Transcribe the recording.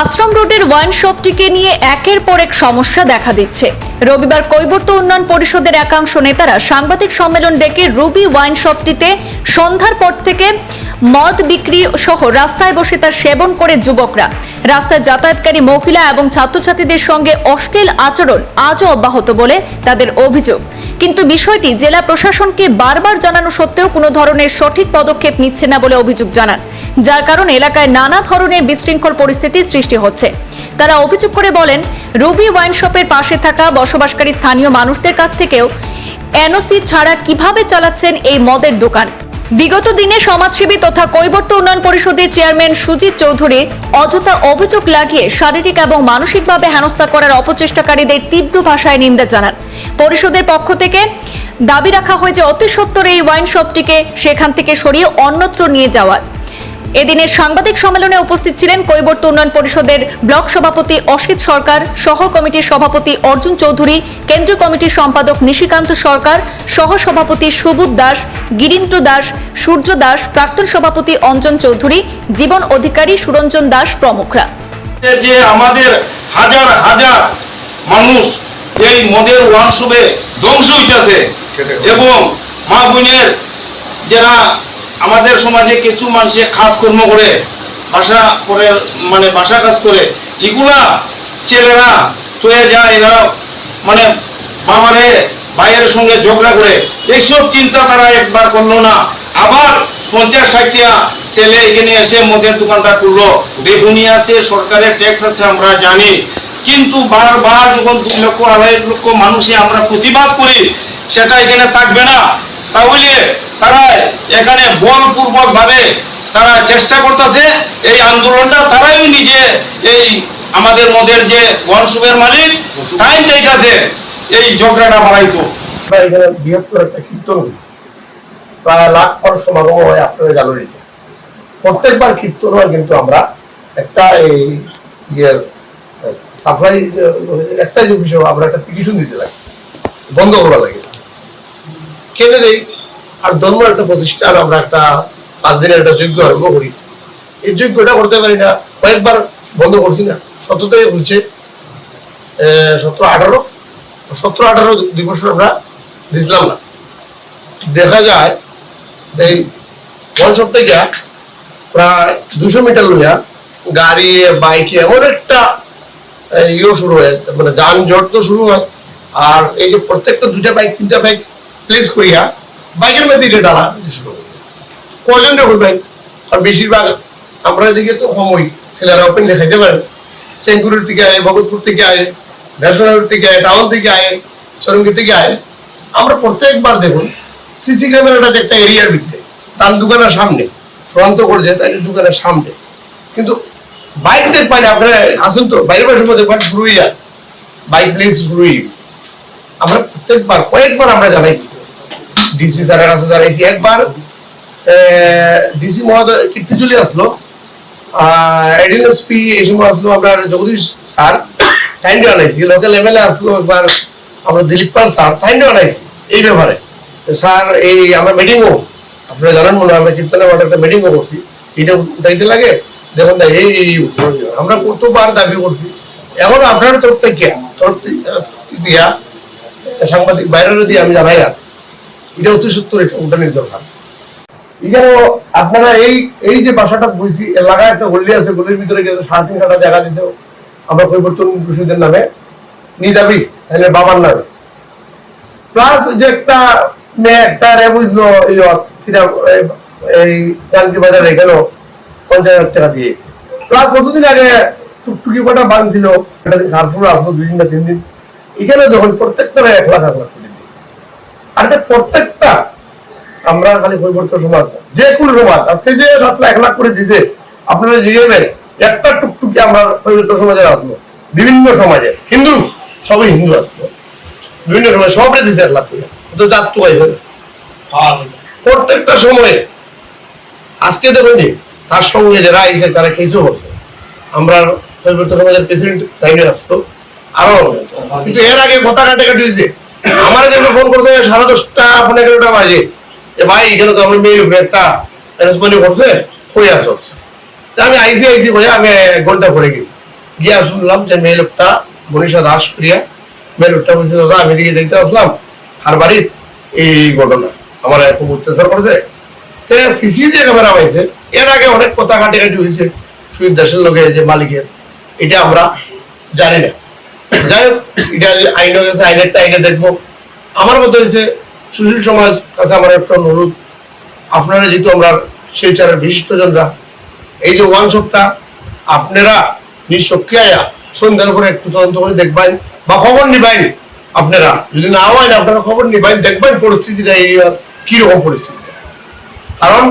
আশ্রম রোডের ওয়াইন শপটিকে নিয়ে একের পর এক সমস্যা দেখা দিচ্ছে। রবিবার কৈবর্ত উন্নয়ন পরিষদের একাংশ নেতারা সাংবাদিক সম্মেলন ডেকে রুবি ওয়াইন শপটিতে সন্ধ্যার পর থেকে মদ বিক্রি সহ রাস্তায় বসে তার সেবন করে যুবকরা। রাস্তায় যাতায়াতকারী মহিলা এবং ছাত্রছাত্রীদের সঙ্গে অশ্লীল আচরণ আজও অব্যাহত বলে তাদের অভিযোগ। কিন্তু বিষয়টি জেলা প্রশাসনকে বারবার জানানো সত্ত্বেও কোনো ধরনের সঠিক পদক্ষেপ নিচ্ছে না বলে অভিযোগ জানান। যার কারণে এলাকায় নানা ধরনের বিশৃঙ্খল পরিস্থিতির সৃষ্টি হচ্ছে। তারা অভিযোগ করে বলেন, রুবি ওয়াইন শপের পাশে থাকা বসবাসকারী স্থানীয় মানুষদের কাছ থেকেও এনওসি ছাড়া কীভাবে চালাচ্ছেন এই মদের দোকান? বিগত দিনে সমাজসেবী তথা কৈবর্ত উন্নয়ন পরিষদের চেয়ারম্যান সুজিত চৌধুরী অযথা অভিযোগ লাগিয়ে শারীরিক এবং মানসিকভাবে হেনস্থা করার অপচেষ্টাকারীদের তীব্র ভাষায় নিন্দা জানান। পরিষদের পক্ষ থেকে দাবি রাখা হয়েছে অতি সত্তর এই ওয়াইন শপটিকে সেখান থেকে সরিয়ে অন্যত্র নিয়ে যাওয়ার। এদিনের সাংবাদিক সম্মেলনে উপস্থিত ছিলেন কৈবর্ত উন্নয়ন পরিষদের ব্লক সভাপতি অসিত সরকার শহর কমিটির সভাপতি অর্জুন চৌধুরী কেন্দ্রীয় কমিটির সম্পাদক নিশিকান্ত সরকার সহ সভাপতি সুবুধ দাস গিরীন্দ্র দাস সূর্য দাস প্রাক্তন সভাপতি অঞ্জন চৌধুরী জীবন অধিকারী সুরঞ্জন দাস প্রমুখরা। যে আমাদের হাজার হাজার মানুষ এই মদের ওয়ানসবে ধ্বংস হইতেছে এবং মা বোনের যারা আমাদের সমাজে কিছু মানুষে কাজ কর্ম করে, বাসা করে মানে বাসা কাজ করে। এগুলা ছেলেরা, তয়ে যায় এরা মানে বাবারে, ভাইয়ের সঙ্গে ঝগড়া করে এইসব চিন্তা তারা একবার করল না। আবার পঞ্চাশ ষাটটা ছেলে এখানে এসে মদের দোকানটা করল বেগুনি আছে, সরকারের ট্যাক্স আছে, আমরা জানি। কিন্তু বারবার যখন দুই লক্ষ, আড়াই লক্ষ মানুষে আমরা প্রতিবাদ করি, সেটা এখানে থাকবে না। তাহলে তারা এখানে বলপূর্বক ভাবে তারা চেষ্টা করতেছে, এই আন্দোলনটা তারাই নিজে এই আমাদের মদের যে ওয়ানসুপের মালিক টাইম চাইতেছে এই ঝগড়াটা বাড়াইতো। এখানে বৃহত্তর একটা কীর্তন করি। প্রায় লাখ মানুষ সমাগম হয়, আপনারা জানুন এটা। প্রত্যেকবার কীর্তন হয়, কিন্তু আমরা একটা এই ইয়ের সাপ্লাই এক্সাইজ অফিসেও আমরা একটা পিটিশন দিতে লাগে। বন্ধ করা লাগে। কেনে দেই আর ধর্ম একটা প্রতিষ্ঠান, আমরা একটা পাঁচ দিনের একটা যজ্ঞ আরম্ভ করি। এই যজ্ঞটা করতে পারি না। কয়েকবার বন্ধ করছি না। সতেরো থেকে বলছে সতেরো আঠারো। সতেরো আঠারো বছর আমরা দিছিলাম না। দেখা যায়, এই ওয়ান থেকে প্রায় দুশো মিটার লইয়া গাড়ি, বাইকে এমন একটা ইয়ে শুরু হয়। মানে যানজট তো শুরু হয়। আর এই যে প্রত্যেকটা দুটা বাইক, তিনটা বাইক প্লেস করিয়া বাইকের মধ্যে এটা ডালা কজন আর বেশিরভাগ আমরা এদিকে তো সময় ছেলেরা ওপেন দেখাইতে পারে সেঙ্গুরির থেকে আয়, ভগতপুর থেকে আয়, ন্যাশনাল থেকে আয় টাউন থেকে আয় সরঙ্গি থেকে আয়। আমরা প্রত্যেকবার দেখুন সিসি ক্যামেরাটা একটা এরিয়ার ভিতরে, তার দোকানের সামনে, চূড়ান্ত করছে তাই দোকানের সামনে। কিন্তু বাইক দেখ পাই আপনারা আসুন তো, বাইরে বাইরের মধ্যে দেখবেন শুরু হয়ে যায় বাইক প্লেস শুরু আমরা প্রত্যেকবার, কয়েকবার আমরা জানাইছি। ডিসি স্যারের কাছে জানাইছি একবার। ডিসি মহোদয় কীর্তি চলে আসলো। এডিএনএসপি এই সময় আসলো আপনার জগদীশ স্যার। টাইম আনাইছি লোকাল এমএলএ আসলো একবার। আমরা দিলীপ পাল স্যার টাইম আনাইছি এই ব্যাপারে। স্যার, এই আমরা মিটিং করছি। আপনারা জানেন মনে হয় আমরা কীর্তনে মাঠে একটা মিটিং করছি। এটা উঠাইতে লাগে, দেখুন না, এই আমরা কতবার দাবি করছি। এখন আপনার তরফ থেকে, তরফ দিয়া, সাংবাদিক বাইরের দিয়ে আমি জানাই আর এটা অতি সত্তর উঠানোর দরকার। এখানে আপনারা এই এই যে বাসাটা বুঝছি একটা আছে ভিতরে গেছে সাড়ে তিন কাটা জায়গা দিছে আমরা নামে নিদাবি তাহলে বাবার নামে। প্লাস যে একটা মেয়ে, একটা রে বুঝলো, এই এই- জানকি বাজার এখানেও পঞ্চাশ হাজার টাকা দিয়েছে। প্লাস কতদিন আগে টুকটুকি কটা বানছিল একটা দিন আসলো দুই দিন না তিন দিন। এখানে যখন প্রত্যেকটা এক লাখ এক লাখ। দিয়েছে আর প্রত্যেকটা আমরা খালি পরিবর্তন সমাজ যে কোনো সমাজ আজকে যে সাত লাখ এক লাখ করে দিছে, আপনারা জিজ্ঞেবেন একটা টুকটুকি আমরা পরিবর্তন সমাজে আসলো বিভিন্ন সমাজে। হিন্দু, সবই হিন্দু আসলো বিভিন্ন সময় সবরে দিছে এক লাখ করে। তো জাত তো হয়েছে। প্রত্যেকটা সময়ে, আজকে দেখুন তার সঙ্গে যারা আইসে তারা কিছু করছে আমরা পরিবর্তন সমাজের প্রেসিডেন্ট টাইমে আসতো আরও কিন্তু এর আগে কথা কাটাকাটি হয়েছে। আমার যখন ফোন করতে সাড়ে দশটা ফোন এগারোটা বাজে। ভাই, এখানে তো আমার উপরে একটা অ্যারেঞ্জমেন্ট করছে হয়ে আসছ তা আমি আইসি আইসি হয়ে আমি এক ঘণ্টা পরে গেছি। গিয়া শুনলাম যে মেয়ে লোকটা, মনীষা দাস করিয়া, মেয়ে লোকটা বলছে, দাদা, আমি দিকে দেখতে আসলাম, আর বাড়ির এই ঘটনা, আমার খুব অত্যাচার করেছে। সিসি যে ক্যামেরা পাইছে। এর আগে অনেক কথা কাটাকাটি হয়েছে সুইট দাসের লোকে যে মালিকের, এটা আমরা জানি না। আমার মতো হয়েছে, সুশীল সমাজ কাছে আমার একটা অনুরোধ। আপনারা যেহেতু আমরা এই যে ওয়ান শপটা আপনারা নিঃসক্রিয়া সন্ধ্যার পরে একটু তদন্ত করে দেখবেন বা খবর নিবেন আপনারা। যদি না হয়, আপনারা খবর নিবেন, দেখবেন পরিস্থিতিটা এই কীরকম পরিস্থিতি। কারণ